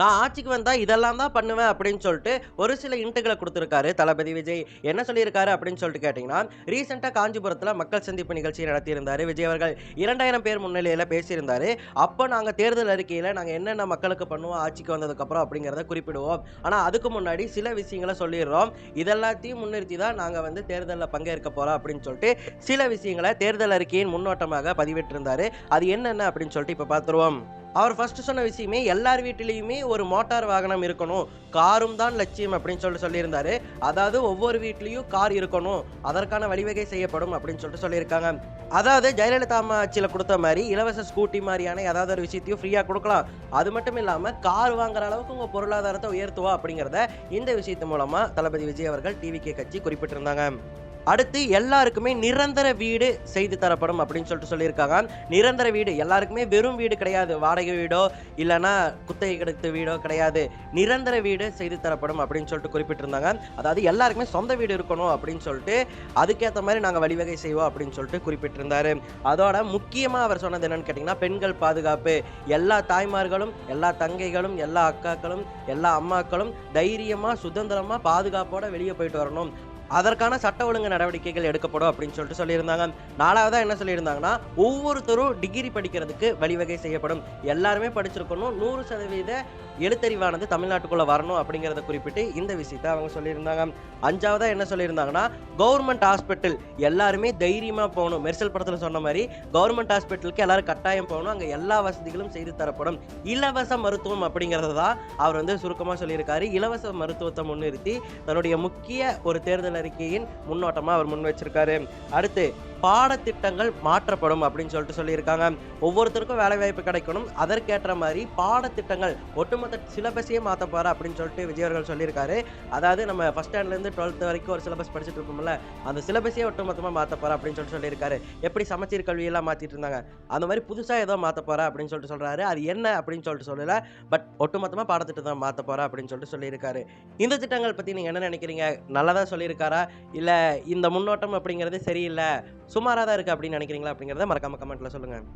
நான் ஆட்சிக்கு வந்தால் இதெல்லாம் தான் பண்ணுவேன் அப்படின்னு சொல்லிட்டு ஒரு சில இன்ட்டுகளை கொடுத்துருக்காரு தளபதி விஜய். என்ன சொல்லியிருக்காரு அப்படின்னு சொல்லிட்டு கேட்டிங்கன்னா ரீசெண்டாக காஞ்சிபுரத்தில் மக்கள் சந்திப்பு நிகழ்ச்சி நடத்தியிருந்தார் விஜய் அவர்கள். இரண்டாயிரம் பேர் முன்னிலையில் பேசியிருந்தார். அப்போ நாங்கள் தேர்தல் அறிக்கையில் நாங்கள் என்னென்ன மக்களுக்கு பண்ணுவோம் ஆட்சிக்கு வந்ததுக்கப்புறம் அப்படிங்கிறத குறிப்பிடுவோம். ஆனால் அதுக்கு முன்னாடி சில விஷயங்களை சொல்லிடுறோம். இதெல்லாத்தையும் முன்னிறுத்தி தான் நாங்கள் வந்து தேர்தலில் பங்கேற்க போகிறோம் அப்படின்னு சொல்லிட்டு சில விஷயங்களை தேர்தல் அறிக்கையின் முன்னோட்டமாக பதிவிட்டிருந்தார். அது என்னென்ன அப்படின்னு சொல்லிட்டு இப்போ பார்த்துருவோம். அவர் ஃபஸ்ட்டு சொன்ன விஷயமே எல்லார் வீட்டிலையுமே ஒரு மோட்டார் வாகனம் இருக்கணும். காரும் தான் லட்சியம் அப்படின்னு சொல்லிட்டு சொல்லியிருந்தாரு. அதாவது ஒவ்வொரு வீட்லேயும் கார் இருக்கணும். அதற்கான வழிவகை செய்யப்படும் அப்படின்னு சொல்லிட்டு சொல்லியிருக்காங்க. அதாவது ஜெயலலிதா அம்மா ஆட்சியில் கொடுத்த மாதிரி இலவச ஸ்கூட்டி மாதிரியான ஏதாவது ஒரு விஷயத்தையும் ஃப்ரீயாக கொடுக்கலாம். அது மட்டும் இல்லாமல் கார் வாங்குற அளவுக்கு உங்கள் பொருளாதாரத்தை உயர்த்துவா அப்படிங்கிறத இந்த விஷயத்து மூலமாக தளபதி விஜய் அவர்கள் டிவிகே கட்சி குறிப்பிட்டிருந்தாங்க. அடுத்து எல்லாருக்குமே நிரந்தர வீடு செய்து தரப்படும் அப்படின்னு சொல்லிட்டு சொல்லியிருக்காங்க. நிரந்தர வீடு எல்லாருக்குமே வெறும் வீடு கிடையாது. வாடகை வீடோ இல்லைன்னா குத்தகை கிடைத்த வீடோ கிடையாது. நிரந்தர வீடு செய்து தரப்படும் அப்படின்னு சொல்லிட்டு குறிப்பிட்டிருந்தாங்க. அதாவது எல்லாருக்குமே சொந்த வீடு இருக்கணும் அப்படின்னு சொல்லிட்டு அதுக்கேற்ற மாதிரி நாங்கள் வழிவகை செய்வோம் அப்படின்னு சொல்லிட்டு குறிப்பிட்டிருந்தாரு. அதோட முக்கியமாக அவர் சொன்னது என்னன்னு கேட்டிங்கன்னா பெண்கள் பாதுகாப்பு. எல்லா தாய்மார்களும் எல்லா தங்கைகளும் எல்லா அக்காக்களும் எல்லா அம்மாக்களும் தைரியமாக சுதந்திரமாக பாதுகாப்போட வெளியே போயிட்டு வரணும். அதற்கான சட்ட ஒழுங்கு நடவடிக்கைகள் எடுக்கப்படும் அப்படின்னு சொல்லிட்டு சொல்லியிருந்தாங்க. நாலாவதாக என்ன சொல்லியிருந்தாங்கன்னா ஒவ்வொருத்தரும் டிகிரி படிக்கிறதுக்கு வழிவகை செய்யப்படும். எல்லாருமே படிச்சிருக்கணும். நூறு சதவீத எழுத்தறிவானது தமிழ்நாட்டுக்குள்ளே வரணும் அப்படிங்கிறத குறிப்பிட்டு இந்த விஷயத்தை அவங்க சொல்லியிருந்தாங்க. அஞ்சாவதாக என்ன சொல்லியிருந்தாங்கன்னா கவர்மெண்ட் ஹாஸ்பிட்டல் எல்லாருமே தைரியமாக போகணும். மெர்சல் படத்தில் சொன்ன மாதிரி கவர்மெண்ட் ஹாஸ்பிட்டலுக்கு எல்லாரும் கட்டாயம் போகணும். அங்கே எல்லா வசதிகளும் செய்து தரப்படும். இலவச மருத்துவம் அப்படிங்கிறத தான் அவர் வந்து சுருக்கமாக சொல்லியிருக்காரு. இலவச மருத்துவத்தை முன்னிறுத்தி தன்னுடைய முக்கிய ஒரு தேர்தல் அறிக்கையின் முன்னோட்டமாக அவர் முன் வச்சிருக்காரு. அடுத்து பாடத்திட்டங்கள் மாற்றப்படும் அப்படின்னு சொல்லிட்டு சொல்லியிருக்காங்க. ஒவ்வொருத்தருக்கும் வேலை வாய்ப்பு கிடைக்கணும். அதற்கேற்ற மாதிரி பாடத்திட்டங்கள் ஒட்டுமொத்த சிலபஸையே மாற்ற போகிற அப்படின்னு சொல்லிட்டு விஜய் அவர்கள் சொல்லியிருக்காரு. அதாவது நம்ம ஃபஸ்ட் ஸ்டாண்டர்ட்லேருந்து டுவெல்த் வரைக்கும் ஒரு சிலபஸ் படிச்சுட்டு இருப்போம்ல அந்த சிலபஸையே ஒட்டுமொத்தமாக மாற்ற போகிறா அப்படின்னு சொல்லிட்டு சொல்லியிருக்காரு. எப்படி சமச்சீர் கல்வியெல்லாம் மாற்றிட்டு இருந்தாங்க? அந்த மாதிரி புதுசாக ஏதோ மாற்ற போகிறா அப்படின்னு சொல்லிட்டு சொல்கிறாரு அது என்ன அப்படின்னு சொல்லிட்டு சொல்லலை பட் ஒட்டுமொத்தமாக பாடத்திட்டத்தை மாற்ற போகிறா அப்படின்னு சொல்லிட்டு சொல்லியிருக்காரு. இந்த திட்டங்கள் பற்றி நீங்கள் என்ன நினைக்கிறீங்க? நல்லதாக சொல்லியிருக்காரா? இல்லை இந்த முன்னோட்டம் அப்படிங்கிறது சரியில்லை. சுமாராக தான் இருக்குது அப்படின்னு நினைக்கிறீங்களா அப்படிங்கிறத மறக்காம கமெண்ட்டில் சொல்லுங்கள்